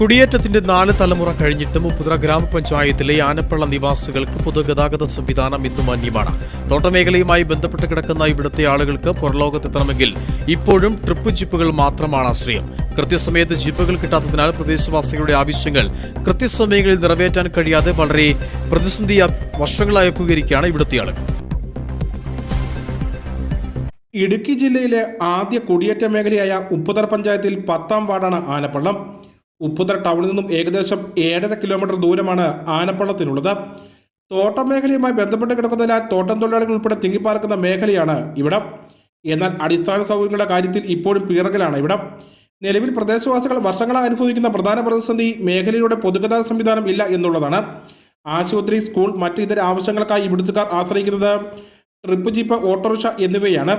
കുടിയേറ്റത്തിന്റെ നാല് തലമുറ കഴിഞ്ഞിട്ടും ഉപ്പുതറ ഗ്രാമപഞ്ചായത്തിലെ ആനപ്പള്ള നിവാസികൾക്ക് പൊതുഗതാഗത സംവിധാനം ഇന്നും അന്യമാണ്. തോട്ടമേഖലയുമായി ബന്ധപ്പെട്ട് കിടക്കുന്ന ഇവിടുത്തെ ആളുകൾക്ക് പുറലോകത്തെത്തണമെങ്കിൽ ഇപ്പോഴും ട്രിപ്പ് ജിപ്പുകൾ മാത്രമാണ് ആശ്രയം. കൃത്യസമയത്ത് ജിപ്പുകൾ കിട്ടാത്തതിനാൽ പ്രദേശവാസികളുടെ ആവശ്യങ്ങൾ കൃത്യസമയങ്ങളിൽ നിറവേറ്റാൻ കഴിയാതെ വളരെ പ്രതിസന്ധി വർഷങ്ങളായി അഭിമുഖീകരിക്കുകയാണ് ഇവിടുത്തെ ആളുകൾ. ഇടുക്കി ജില്ലയിലെ ആദ്യ കുടിയേറ്റ മേഖലയായ ഉപ്പുതർ പഞ്ചായത്തിൽ പത്താം വാർഡാണ് ആനപ്പള്ളം. ഉപ്പുതർ ടൗണിൽ നിന്നും ഏകദേശം ഏഴര കിലോമീറ്റർ ദൂരമാണ് ആനപ്പള്ളത്തിനുള്ളത് തോട്ടം മേഖലയുമായി ബന്ധപ്പെട്ട് കിടക്കുന്നതിനാൽ തോട്ടം തൊഴിലാളികൾ ഉൾപ്പെടെ തിങ്ങിപ്പാർക്കുന്ന മേഖലയാണ് ഇവിടം. എന്നാൽ അടിസ്ഥാന സൗകര്യങ്ങളുടെ കാര്യത്തിൽ ഇപ്പോഴും പിറകിലാണ് ഇവിടം. നിലവിൽ പ്രദേശവാസികൾ വർഷങ്ങളായി അനുഭവിക്കുന്ന പ്രധാന പ്രതിസന്ധി മേഖലയുടെ പൊതുഗതാഗത സംവിധാനം ഇല്ല എന്നുള്ളതാണ്. ആശുപത്രി സ്കൂൾ മറ്റു ഇതര ആവശ്യങ്ങൾക്കായി ഇവിടുത്തുകാർ ആശ്രയിക്കുന്നത് ട്രിപ്പ് ജീപ്പ് ഓട്ടോറിക്ഷ എന്നിവയാണ്.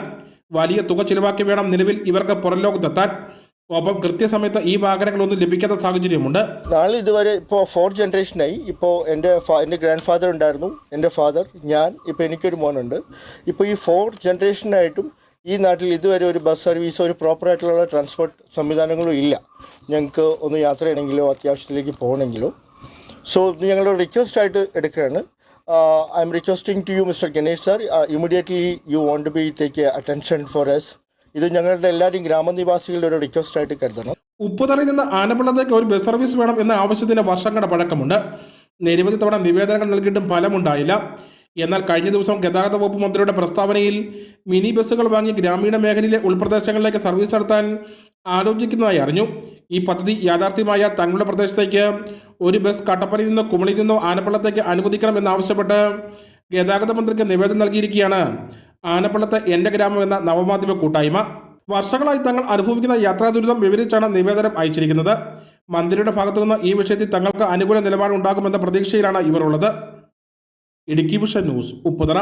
വലിയ തുക ചിലവാക്കി വേണം നിലവിൽ ഇവർക്ക് പുറംലോകത്തെത്താൻ ഒപ്പം കൃത്യസമയത്ത് ഈ വാഹനങ്ങളൊന്നും ലഭിക്കാത്ത സാഹചര്യമുണ്ട്. നാളെ ഇതുവരെ ഇപ്പോൾ ഫോർത്ത് ജനറേഷനായി ഇപ്പോൾ എന്റെ എന്റെ ഗ്രാൻഡ് ഫാദർ ഉണ്ടായിരുന്നു എന്റെ ഫാദർ ഞാൻ ഇപ്പോൾ എനിക്കൊരു മോനുണ്ട്. ഇപ്പോൾ ഈ ഫോർത്ത് ജനറേഷനായിട്ടും ഈ നാട്ടിൽ ഇതുവരെ ഒരു ബസ് സർവീസോ ഒരു പ്രോപ്പറായിട്ടുള്ള ട്രാൻസ്പോർട്ട് സംവിധാനങ്ങളും ഇല്ല. ഞങ്ങൾക്ക് ഒന്ന് യാത്ര ചെയ്യണമെങ്കിലോ അത്യാവശ്യത്തിലേക്ക് പോകണമെങ്കിലോ. സോ ഇത് ഞങ്ങളുടെ റിക്വസ്റ്റ് ആയിട്ട് എടുക്കുകയാണ്. I'm requesting to you mister Ganesh sir immediately you want be take a attention for us ഇത് ഞങ്ങളുടെ എല്ലാവരും ഗ്രാമനിവാസികളുടെ ഒരു റിക്വസ്റ്റ് ആയിട്ട് കരുതണം. ഉപ്പുതറയിൽ നിന്ന് ആനപ്പള്ളത്തേക്ക് ഒരു ബസ് സർവീസ് വേണം എന്ന ആവശ്യത്തിന് വർഷങ്ങളുടെ പഴക്കമുണ്ട്. നിരവധി തവണ നിവേദനങ്ങൾ നൽകിയിട്ടും ഫലമുണ്ടായില്ല. എന്നാൽ കഴിഞ്ഞ ദിവസം ഗതാഗത വകുപ്പ് മന്ത്രിയുടെ പ്രസ്താവനയിൽ മിനി ബസ്സുകൾ വാങ്ങി ഗ്രാമീണ മേഖലയിലെ ഉൾപ്രദേശങ്ങളിലേക്ക് സർവീസ് നടത്താൻ ആലോചിക്കുന്നതായി അറിഞ്ഞു. ഈ പദ്ധതി യാഥാർത്ഥ്യമായ തങ്ങളുടെ പ്രദേശത്തേക്ക് ഒരു ബസ് കട്ടപ്പനയിൽ നിന്നോ കുമളിയിൽ നിന്നോ ആനപ്പള്ളത്തേക്ക് അനുവദിക്കണമെന്നാവശ്യപ്പെട്ട് ഗതാഗത മന്ത്രിക്ക് നിവേദനം നൽകിയിരിക്കുകയാണ്. ആനപ്പള്ളത്തെ എന്റെ ഗ്രാമം എന്ന നവമാധ്യമ കൂട്ടായ്മ. വർഷങ്ങളായി തങ്ങൾ അനുഭവിക്കുന്ന യാത്രാ ദുരിതം വിവരിച്ചാണ് നിവേദനം അയച്ചിരിക്കുന്നത്. മന്ത്രിയുടെ ഭാഗത്തുനിന്ന് ഈ വിഷയത്തിൽ തങ്ങൾക്ക് അനുകൂല നിലപാടുണ്ടാകുമെന്ന പ്രതീക്ഷയിലാണ് ഇവർ ഉള്ളത്. Idukki vision news Upputhara.